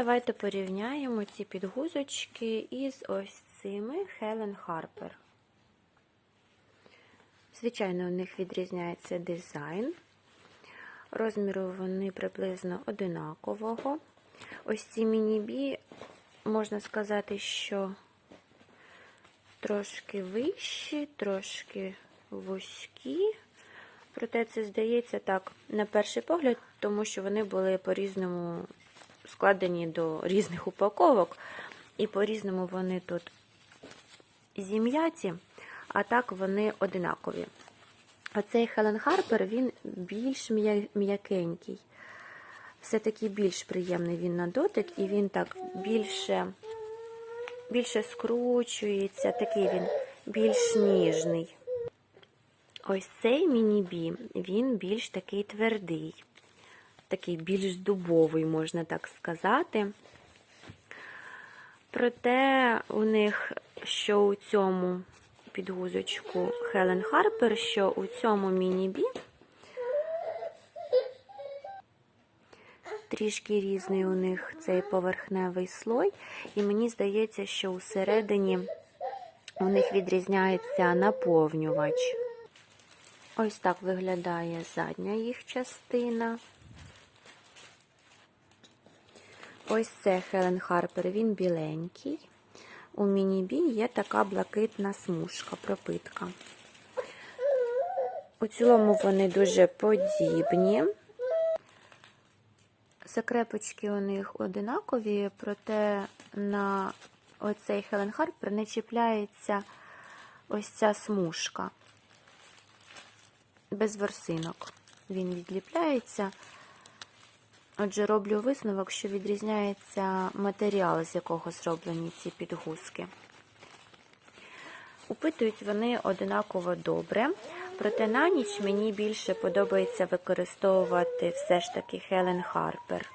давайте порівняємо ці підгузочки із ось цими Helen Harper. Звичайно, у них відрізняється дизайн. Розміру вони приблизно одинакового. Ось ці міні-бі, можна сказати, що трошки вищі, трошки вузькі. Проте це здається так, на перший погляд, тому що вони були по-різному складені до різних упаковок, і по-різному вони тут зім'яті, а так вони одинакові. Оцей Хелен Харпер, він більш м'якенький. Все-таки більш приємний він на дотик, і він так більше, більше скручується, такий він більш ніжний. Ось цей міні-бі, він більш такий твердий, такий більш дубовий, можна так сказати. Проте у них, що у цьому підгузочку Хелен Харпер, що у цьому міні-бі трішки різний у них цей поверхневий слой, і мені здається, що усередині у них відрізняється наповнювач. Ось так виглядає задня їх частина. Ось це Хелен Харпер, він біленький. У міні-бі є така блакитна смужка, пропитка. У цілому вони дуже подібні. Закрепочки у них одинакові, проте на оцей Хелен Харпер не чіпляється ось ця смужка. Без ворсинок. Він відліпляється. Отже, роблю висновок, що відрізняється матеріал, з якого зроблені ці підгузки. Упитують вони одинаково добре, проте на ніч мені більше подобається використовувати все ж таки Хелен Харпер.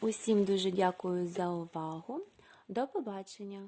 Усім дуже дякую за увагу. До побачення!